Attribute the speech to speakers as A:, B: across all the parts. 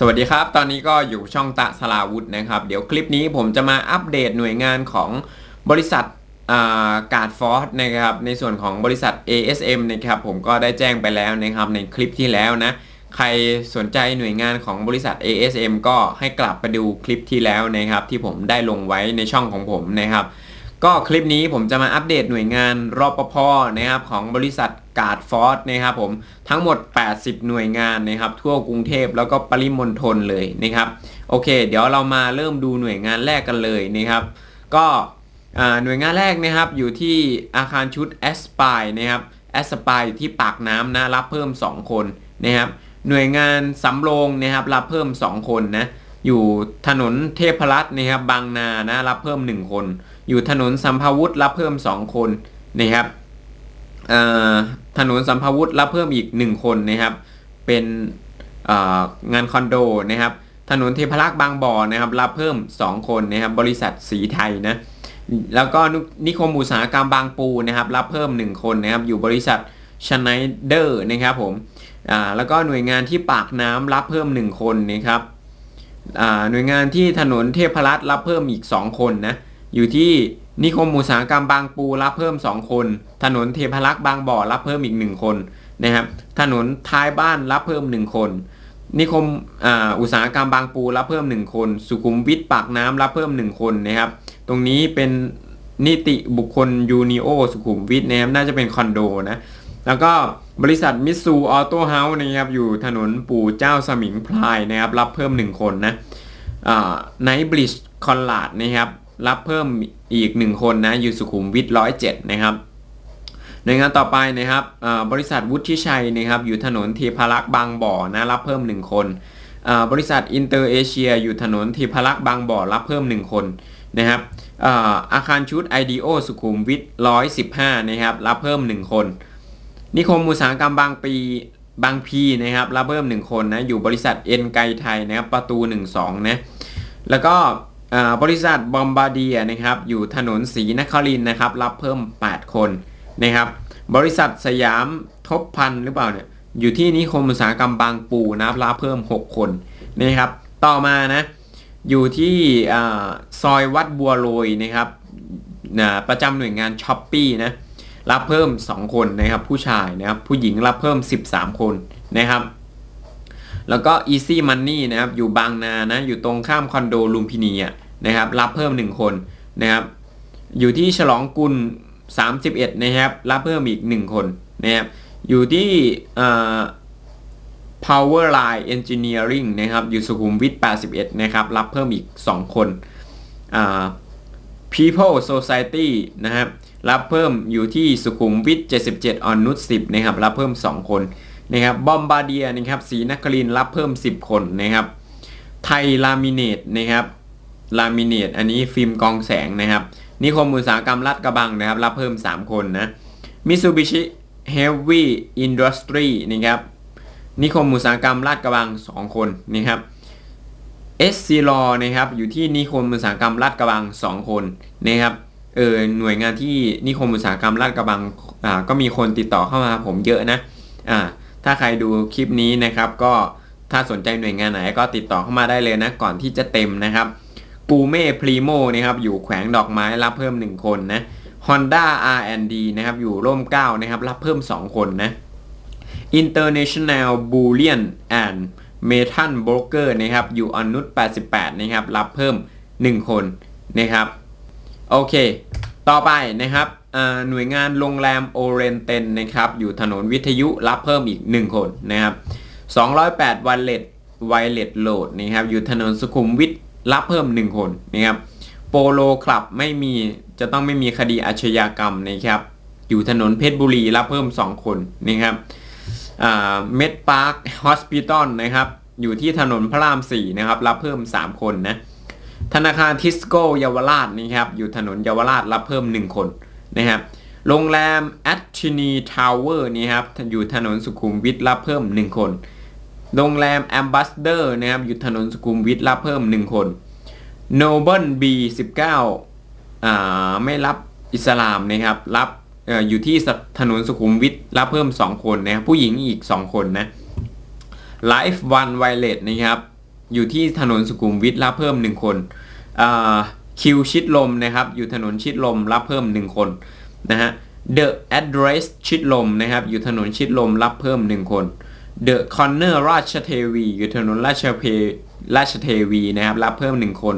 A: สวัสดีครับ ตอนนี้ก็อยู่ช่องตะสลาวุธนะครับ เดี๋ยวคลิปนี้ผมจะมาอัปเดตหน่วยงานของบริษัทกาดฟอร์สนะครับ ในส่วนของบริษัท ASM นะครับ ผมก็ได้แจ้งไปแล้วนะครับ ในคลิปที่แล้วนะ ใครสนใจหน่วยงานของบริษัท ASM ก็ให้กลับไปดูคลิปที่แล้วนะครับ ที่ผมได้ลงไว้ในช่องของผมนะครับ ก็คลิปนี้ผมจะมาอัปเดตหน่วยงานรปภนะครับของบริษัท การ์ดฟอร์สนะครับผมทั้งหมด 80 หน่วยงานนะครับทั่วกรุงเทพแล้วก็ปริมณฑลเลยนะครับโอเค เดี๋ยวเรามาเริ่มดูหน่วยงานแรกกันเลยนะครับ ก็หน่วยงานแรกนะครับอยู่ที่อาคารชุดแอสปายนะครับแอสปายที่ปากน้ำนะรับเพิ่ม 2 คนนะครับหน่วยงานสำโรงนะครับรับเพิ่ม 2 คนนะอยู่ถนนเทพรัตน์นะครับบางนานะรับเพิ่ม 1 คน อยู่ถนนสัมภาวุธรับเพิ่ม 2 คนนะครับ ถนนสัมภาวุธรับเพิ่มอีก 1 คนนะครับ เป็นงานคอนโดนะครับ ถนนเทพรักษ์บางบ่อนะครับ รับเพิ่ม 2 คนนะครับ บริษัทสีไทยนะ แล้วก็นิคมอุตสาหกรรมบางปูนะครับ รับเพิ่ม 1 คนนะครับ อยู่บริษัทชไนเดอร์นะครับผมแล้วก็หน่วยงานที่ปากน้ำรับเพิ่ม 1 คนนะครับหน่วยงานที่ถนนเทพรัตน์รับเพิ่มอีก 2 คนนะ อยู่ที่ นิคมอุตสาหกรรมบางปูรับเพิ่ม 2 คน ถนนเทพรักษ์บางบ่อรับเพิ่มอีก 1 คนนะครับ ถนนท้ายบ้านรับเพิ่ม 1 คน นิคมอุตสาหกรรมบางปูรับเพิ่ม 1 คน สุขุมวิทปากน้ำรับเพิ่ม 1 คนนะครับ ตรงนี้เป็นนิติบุคคลยูนิโอสุขุมวิทนะครับน่าจะเป็นคอนโดนะ แล้วก็บริษัทมิสูออโต้เฮาส์นะครับอยู่ถนนปู่เจ้าสมิงพลายนะครับรับเพิ่ม 1 คนนะไนบริดจ์คอนลาดนะครับ รับเพิ่มอีก 1 คนนะอยู่สุขุมวิทร้อยเจ็ดนะครับในงานต่อไปนะครับบริษัทวุฒิชัยนะครับอยู่ถนนเทพารักษ์บางบ่อนะรับเพิ่ม 1 คนบริษัทอินเตอร์เอเชียอยู่ถนนเทพารักษ์บางบ่อรับเพิ่ม 1 คนนะครับอาคารชุด IDO สุขุมวิท115นะครับรับเพิ่ม 1 คน นิคมอุตสาหกรรมบางปีบางพีนะครับรับเพิ่ม 1 คนนะอยู่บริษัทเอ็นไกไทยนะครับประตู 12นะแล้วก็ บริษัทบอมบาเดียนะครับอยู่ถนนศรีนครินนะครับรับเพิ่ม 8 คนนะครับบริษัทสยามทบพันหรือเปล่าเนี่ยอยู่ที่นิคมอุตสาหกรรมบางปูนะครับรับเพิ่ม 6 คนนะครับต่อมานะอยู่ที่ซอยวัดบัวโรยนะครับประจำหน่วยงานช้อปปี้นะรับเพิ่ม 2 คนนะครับผู้ชายนะครับผู้หญิงรับเพิ่ม 13 คนนะครับ แล้วก็ Easy Money นะครับอยู่บางนานะอยู่ตรงข้ามคอนโดลุมพินีนะครับรับเพิ่ม 1 คนนะครับอยู่ที่ฉลองกุล 31 นะครับรับเพิ่มอีก 1 คนนะครับอยู่ที่ Power Line Engineering นะครับอยู่สุขุมวิท 81 นะครับรับเพิ่มอีก 2 คน People Society นะครับรับเพิ่มอยู่ที่สุขุมวิท 77 ออนนุช10 นะครับรับเพิ่ม 2 คน นะครับบอมบาเดียนะครับสีนักรินรับเพิ่ม 10 คนนะครับไทยลามิเนตนะครับลามิเนตอันนี้ฟิล์มกองแสงนะครับนิคมอุตสาหกรรมรัดกระบังนะครับรับเพิ่ม 3 คนนะมิซูบิชิเฮฟวี่อินดัสทรีนะครับนิคมอุตสาหกรรมลาดกระบัง 2 คนนะครับเอสซีลอนะครับอยู่ที่นิคมอุตสาหกรรมลาดกระบัง 2 คนนะครับเออหน่วยงานที่นิคมอุตสาหกรรมลาดกระบังอ่าก็มีคนติดต่อเข้ามาผมเยอะนะอ่า ถ้าใครดูคลิปนี้นะครับก็ถ้าสนใจหน่วยงานไหนก็ติดต่อเข้ามาได้เลยนะ ก่อนที่จะเต็มนะครับปูเม่พรีโมนะครับอยู่แขวงดอกไม้รับเพิ่ม 1 คนนะ Honda R&D นะครับอยู่ร่ม9นะครับรับเพิ่ม 2 คนนะ International Bullion and Metal Broker นะครับอยู่อนุษ88 นะครับรับเพิ่ม 1 คนนะครับ โอเค ต่อไปนะครับหน่วยงานโรงแรมโอเรนเตนนะครับอยู่ถนนวิทยุรับเพิ่มอีก 1 คนนะครับ208วันเลตไวเลตโหลดนะครับอยู่ถนนสุขุมวิทรับเพิ่ม 1 คนนะครับโปโลคลับไม่มีจะต้องไม่มีคดีอาชญากรรมนะครับอยู่ถนนเพชรบุรีรับเพิ่ม 2 คนนะครับเมดพาร์คฮอสพิทอลนะครับอยู่ที่ถนนพระราม4นะครับรับเพิ่ม 3 คนนะ ธนาคารทิสโก้เยาวราชนะครับอยู่ถนนเยาวราชรับเพิ่ม 1 คนนะครับโรงแรมแอตชินีทาวเวอร์นี่ครับอยู่ถนนสุขุมวิทรับเพิ่ม 1 คน โรงแรมแอมบาสเดอร์นะครับอยู่ถนนสุขุมวิทรับเพิ่ม 1 คน Noble B19 อ่าไม่รับอิสลามนะครับรับออยู่ที่ถนนสุขุมวิทรับเพิ่ม 2 คนนะครับผู้หญิงอีก 2 คนนะ Life One Violet นะครับ อยู่ที่ถนนสุขุมวิทรับเพิ่ม 1 คนอ่าคิวชิดลมนะครับอยู่ถนนชิดลมรับเพิ่ม 1 คนนะฮะ The Address ชิดลมนะครับอยู่ถนนชิดลมรับเพิ่ม 1 คน The Corner ราชเทวี อยู่ถนนราชเพราชเทวีนะครับรับเพิ่ม 1 คน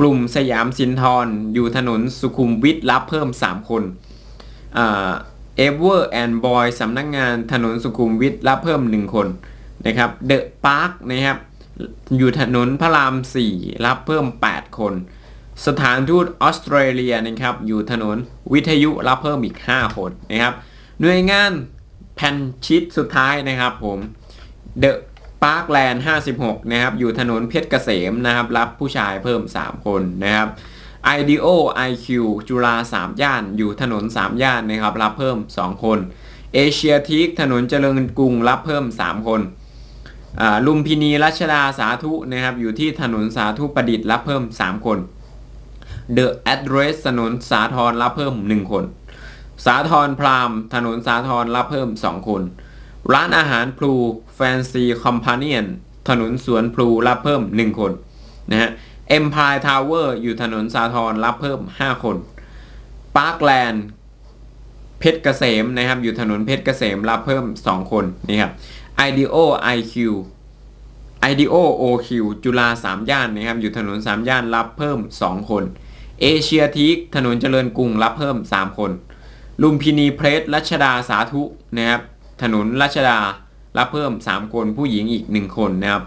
A: กลุ่มสยามสินทรอยู่ถนนสุขุมวิทรับเพิ่ม 3 คนเอเวอร์แอนด์บอยสำนักงานถนนสุขุมวิทรับเพิ่ม 1 คนนะครับเดอะพาร์คนะครับ อยู่ถนนพระราม 4 รับเพิ่ม 8 คน สถานทูตออสเตรเลียนะครับอยู่ถนนวิทยุรับเพิ่มอีก 5 คนนะครับหน่วยงานแผ่นชิดสุดท้ายนะครับผมเดอะพาร์คแลนด์56 นะครับ อยู่ถนนเพชรเกษมนะครับ รับผู้ชายเพิ่ม 3 คนนะครับ IDO IQ จุฬา3 ย่าน อยู่ถนน 3 ย่านนะครับ รับเพิ่ม 2 คน เอเชียทีคถนนเจริญกรุง รับเพิ่ม 3 คน ลุมพินีรัชดาสาธุนะครับอยู่ที่ถนนสาธุประดิษฐ์รับเพิ่ม 3 คน The Address ถนนสาทรรับเพิ่ม 1 คน สาทรพรามถนนสาทรรับเพิ่ม 2 คน ร้านอาหารพลู Fancy Companion ถนนสวนพลูรับเพิ่ม 1 คนนะฮะ Empire Tower อร์อยู่ถนนสาทรรับเพิ่ม 5 คน Parkland เพชรเกษมนะครับอยู่ถนนเพชรเกษมรับเพิ่ม 2 คนนี่ครับ IDEO IQ IDEO OQ จุฬา3ย่านนะครับอยู่ถนน3ย่านรับเพิ่ม 2 คนเอเชียทีคถนนเจริญกรุงรับเพิ่ม 3 คน ลุมพินีเพรสรัชดาสาธุนะครับถนนรัชดารับเพิ่ม 3 คนผู้หญิงอีก 1 คนนะครับ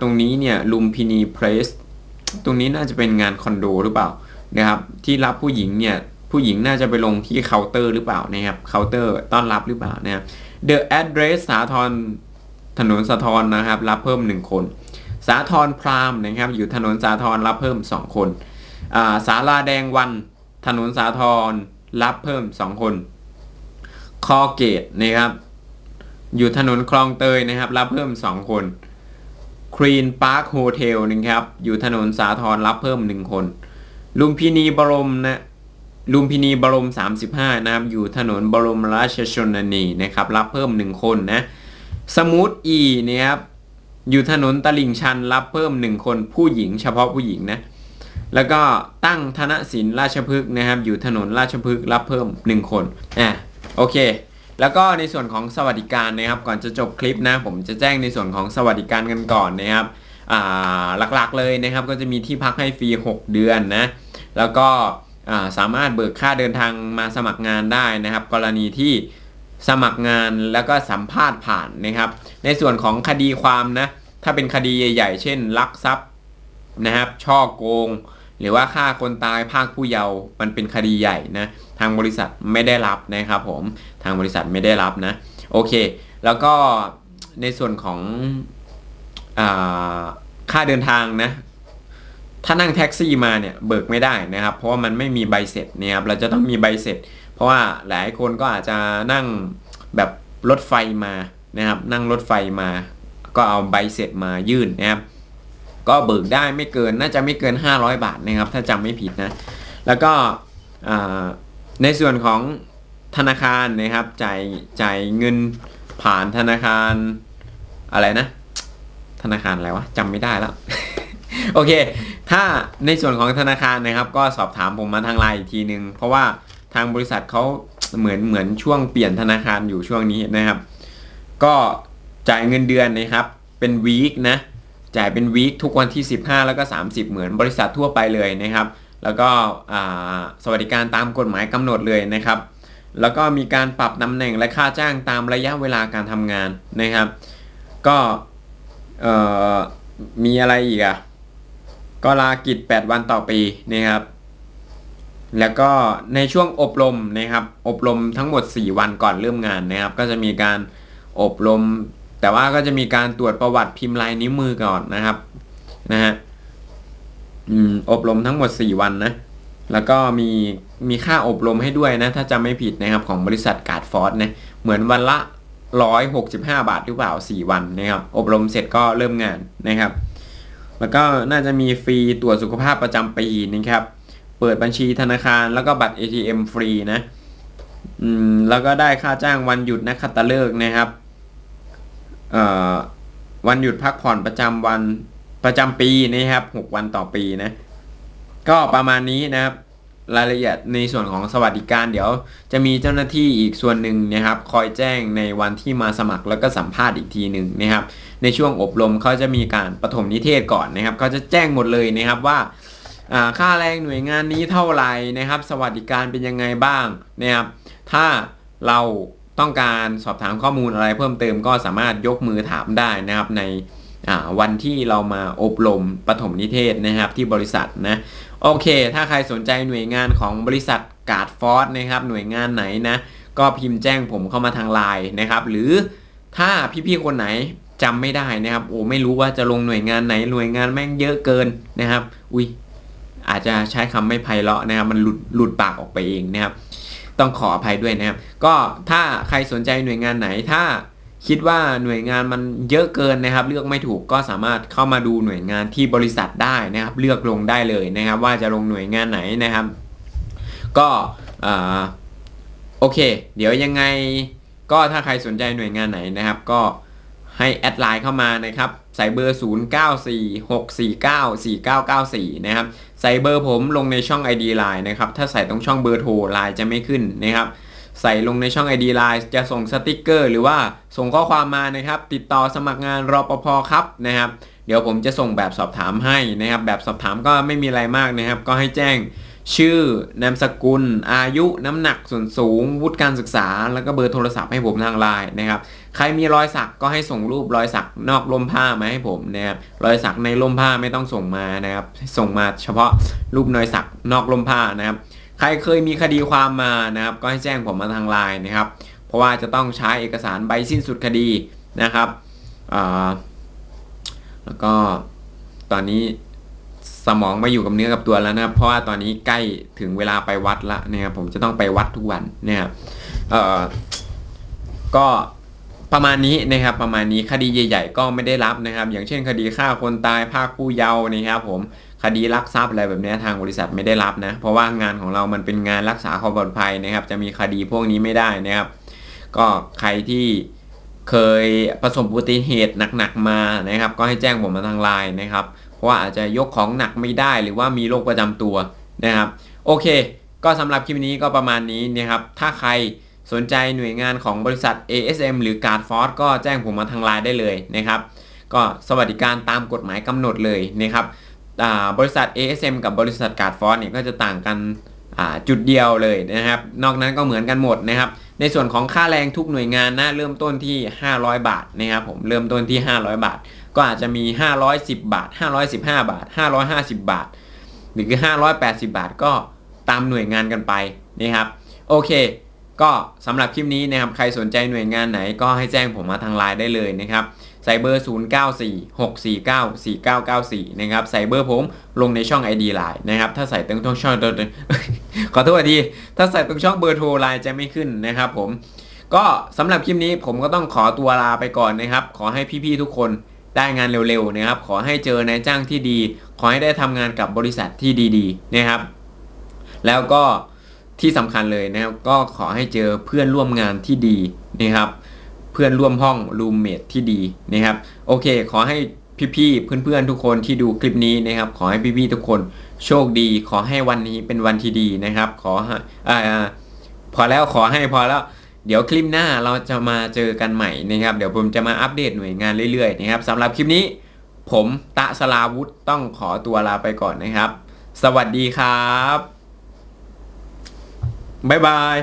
A: ตรงนี้เนี่ยลุมพินีเพรสตรงนี้น่าจะเป็นงานคอนโดหรือเปล่านะครับที่รับผู้หญิงเนี่ยผู้หญิงน่าจะไปลงที่เคาน์เตอร์หรือเปล่านะครับเคาน์เตอร์ต้อนรับหรือเปล่านะครับ The Address สาทรถนนสาทรนะครับ รับเพิ่ม 1 คน สาทรพรามนะครับ อยู่ถนนสาทรรับเพิ่ม 2 คนาสาลาแดงวัน ถนนสาทรรับเพิ่ม 2 คน คอเกตนะครับ อยู่ถนนคลองเตยนะครับ รับเพิ่ม 2 คนครีนพาร์คโฮเทลนะครับ อยู่ถนนสาทรรับเพิ่ม 1 คน ลุมพินีบรมนะ ลุมพินีบรม 35 นะครับ อยู่ถนนบรมราชชนนีนะครับ รับเพิ่ม 1 คนนะ สมูทอีนะครับ อยู่ถนนตลิ่งชัน รับเพิ่ม 1 คน ผู้หญิง เฉพาะผู้หญิงนะ แล้วก็ตั้งธนสินราชพฤกษ์นะครับ อยู่ถนนราชพฤกษ์รับเพิ่ม 1 คน อะ โอเค แล้วก็ในส่วนของสวัสดิการนะครับ ก่อนจะจบคลิปนะ ผมจะแจ้งในส่วนของสวัสดิการกันก่อนนะครับอ่าหลักๆเลยนะครับ ก็จะมีที่พักให้ฟรี 6 เดือนนะ แล้วก็ สามารถเบิกค่าเดินทางมาสมัครงานได้นะครับ กรณีที่สมัครงานแล้วก็สัมภาษณ์ผ่านนะครับ ในส่วนของคดีความนะถ้าเป็นคดีใหญ่ๆ เช่น ลักทรัพย์นะครับ ช่อโกง หรือว่าฆ่าคนตายภาคผู้เยาว์มันเป็นคดีใหญ่นะทางบริษัทไม่ได้รับนะครับผมทางบริษัทไม่ได้รับนะโอเค แล้วก็ในส่วนของอค่าเดินทางนะ ถ้านั่งแท็กซี่มาเนี่ยเบิกไม่ได้นะครับ เพราะว่ามันไม่มีใบเสร็จนะครับเราจะต้องมีใบเสร็จ เพราะว่าหลายคนก็อาจจะนั่งแบบรถไฟมานะครับ นั่งรถไฟมา ก็เอาใบเสร็จมายื่นนะครับ ก็เบิกได้ไม่เกินน่าจะไม่เกิน 500 บาทนะครับ ถ้าจำไม่ผิดนะ แล้วก็ในส่วนของธนาคารนะครับจ่ายจ่ายเงินผ่านธนาคารอะไรนะ ธนาคารอะไรวะจำไม่ได้แล้ว โอเค ถ้าในส่วนของธนาคารนะครับ ก็สอบถามผมมาทางไลน์อีกทีนึง เพราะว่าทางบริษัทเขาเหมือนเหมือนช่วงเปลี่ยนธนาคารอยู่ช่วงนี้นะครับ ก็จ่ายเงินเดือนนะครับ เป็นวีคนะ จ่ายเป็นวีคทุกวันที่ 15 แล้วก็ 30 เหมือนบริษัททั่วไปเลยนะครับ แล้วก็สวัสดิการตามกฎหมายกำหนดเลยนะครับ แล้วก็มีการปรับตำแหน่งและค่าจ้างตามระยะเวลาการทำงานนะครับ ก็มีอะไรอีกอะ ก็ลากิจ 8 วันต่อปีนะครับ แล้วก็ในช่วงอบรมนะครับ อบรมทั้งหมด 4 วันก่อนเริ่มงานนะครับ ก็จะมีการอบรม แต่ว่าก็จะมีการตรวจประวัติพิมพ์ลายนิ้วมือก่อนนะครับนะฮะอบรมทั้งหมด 4 วันนะ แล้วก็มีมีค่าอบรมให้ด้วยนะ ถ้าจำไม่ผิดนะครับของบริษัทการ์ดฟอร์ดนะเหมือนวันละ 165 บาทหรือเปล่า 4 วันนะครับ อบรมเสร็จก็เริ่มงานนะครับ แล้วก็น่าจะมีฟรีตรวจสุขภาพประจำปีนะครับ เปิดบัญชีธนาคารแล้วก็บัตร ATM ฟรีนะอืมแล้วก็ได้ค่าจ้างวันหยุดนักขัตฤกษ์นะครับเอ่อวันหยุดพักผ่อนประจำวันประจำปีนะครับ 6 วันต่อปีนะ ก็ประมาณนี้นะครับ รายละเอียดในส่วนของสวัสดิการเดี๋ยว จะมีเจ้าหน้าที่อีกส่วนหนึ่งนะครับ คอยแจ้งในวันที่มาสมัครแล้วก็สัมภาษณ์อีกทีหนึ่งนะครับ ในช่วงอบรมเขาจะมีการปฐมนิเทศก่อนนะครับเขาจะแจ้งหมดเลยนะครับว่าค่าแรงหน่วยงานนี้เท่าไหร่นะครับ สวัสดิการเป็นยังไงบ้างนะครับ ถ้าเราต้องการสอบถามข้อมูลอะไรเพิ่มเติมก็สามารถยกมือถามได้นะครับใน วันที่เรามาอบรมปฐมนิเทศนะครับที่บริษัทนะโอเค ถ้าใครสนใจหน่วยงานของบริษัทกาดฟอร์สนะครับหน่วยงานไหนนะก็พิมพ์แจ้งผมเข้ามาทางไลน์นะครับ หรือถ้าพี่ๆคนไหนจำไม่ได้นะครับโอ้ไม่รู้ว่าจะลงหน่วยงานไหนหน่วยงานแม่งเยอะเกินนะครับ อุ้ยอาจจะใช้คำไม่ไพเราะนะครับ มันหลุดหลุดปากออกไปเองนะครับ ต้องขออภัยด้วยนะครับ ก็ถ้าใครสนใจหน่วยงานไหนถ้า คิดว่าหน่วยงานมันเยอะเกินนะครับ เลือกไม่ถูกก็สามารถเข้ามาดูหน่วยงานที่บริษัทได้นะครับ เลือกลงได้เลยนะครับ ว่าจะลงหน่วยงานไหนนะครับ ก็โอเค เดี๋ยวยังไงก็ถ้าใครสนใจหน่วยงานไหนนะครับ ก็ให้แอดไลน์เข้ามานะครับ ใส่เบอร์ 0946494994 นะครับ ใส่เบอร์ผมลงในช่อง ID Line นะครับ ถ้าใส่ตรงช่องเบอร์โทรไลน์จะไม่ขึ้นนะครับ ใส่ลงในช่อง ID Line จะส่งสติกเกอร์ หรือว่าส่งข้อความมานะครับ ติดต่อสมัครงานรอปภครับนะครับ เดี๋ยวผมจะส่งแบบสอบถามให้นะครับ แบบสอบถามก็ไม่มีอะไรมากนะครับ ก็ให้แจ้งชื่อนามสกุล อายุน้ำหนักส่วนสูง วุฒิการศึกษา แล้วก็เบอร์โทรศัพท์ให้ผมทางไลน์นะครับ ใครมีรอยสักก็ให้ส่งรูปรอยสักนอกร่มผ้ามาให้ผมนะครับรอยสักในร่มผ้าไม่ต้องส่งมานะครับ ส่งมาเฉพาะรูปรอยสักนอกร่มผ้านะครับ ใครเคยมีคดีความมานะครับก็ให้แจ้งผมมาทางไลน์นะครับ เพราะว่าจะต้องใช้เอกสารใบสิ้นสุดคดีนะครับแล้วก็ตอนนี้สมองมาอยู่กับเนื้อกับตัวแล้วนะครับ เพราะว่าตอนนี้ใกล้ถึงเวลาไปวัดละนะครับผมจะต้องไปวัดทุกวันนะครับก็ประมาณนี้นะครับประมาณนี้คดีใหญ่ ๆ ก็ไม่ได้รับนะครับ อย่างเช่นคดีฆ่าคนตายภาคผู้เยาว์นะครับผม คดีลักทรัพย์อะไรแบบนี้ทางบริษัทไม่ได้รับนะ เพราะว่างานของเรามันเป็นงานรักษาความปลอดภัยนะครับ จะมีคดีพวกนี้ไม่ได้นะครับ ก็ใครที่เคยประสบอุบัติเหตุหนักๆมานะครับ ก็ให้แจ้งผมมาทางไลน์นะครับ เพราะว่าอาจจะยกของหนักไม่ได้หรือว่ามีโรคประจำตัวนะครับ โอเค ก็สำหรับคลิปนี้ก็ประมาณนี้นะครับ ถ้าใครสนใจหน่วยงานของบริษัท ASM หรือ Guard Force ก็แจ้งผมมาทางไลน์ได้เลยนะครับ ก็สวัสดิการตามกฎหมายกำหนดเลยนะครับ บริษัท ASM กับบริษัท Guard Force เนี่ยก็จะต่างกันจุดเดียวเลยนะครับ นอกนั้นก็เหมือนกันหมดนะครับ ในส่วนของค่าแรงทุกหน่วยงานนะเริ่มต้นที่ 500 บาทนะครับผมเริ่มต้นที่ 500 บาท ก็อาจจะมี 510 บาท 515 บาท 550 บาท หรือ 580 บาทก็ตามหน่วยงานกันไปนะครับโอเค ก็สำหรับคลิปนี้นะครับใครสนใจหน่วยงานไหนก็ให้แจ้งผมมาทางไลน์ได้เลยนะครับ ใส่เบอร์ 0946494994 นะครับ ใส่เบอร์ผมลงในช่อง ID ไลน์นะครับ ถ้าใส่ตรงช่องขอโทษที ถ้าใส่ตรงช่องเบอร์โทรไลน์จะไม่ขึ้นนะครับผม ก็สำหรับคลิปนี้ผมก็ต้องขอตัวลาไปก่อนนะครับ ขอให้พี่ๆทุกคนได้งานเร็วๆนะครับ ขอให้เจอนายจ้างที่ดี ขอให้ได้ทำงานกับบริษัทที่ดีๆ นะครับ แล้วก็ที่สำคัญเลยนะครับ ก็ขอให้เจอเพื่อนร่วมงานที่ดีนะครับ พื่อนร่วมห้องรูมเมทที่ดีนะครับโอเค ขอให้พี่ๆเพื่อนๆทุกคนที่ดูคลิปนี้นะครับ ขอให้พี่ๆทุกคนโชคดี ขอให้วันนี้เป็นวันที่ดีนะครับ ขอให้อ่าพอแล้วขอให้พอแล้วเดี๋ยวคลิปหน้าเราจะมาเจอกันใหม่นะครับ เดี๋ยวผมจะมาอัปเดตหน่วยงานเรื่อยๆนะครับสำหรับคลิปนี้ ผมตะสลาวุธต้องขอตัวลาไปก่อนนะครับ สวัสดีครับ บ๊ายบาย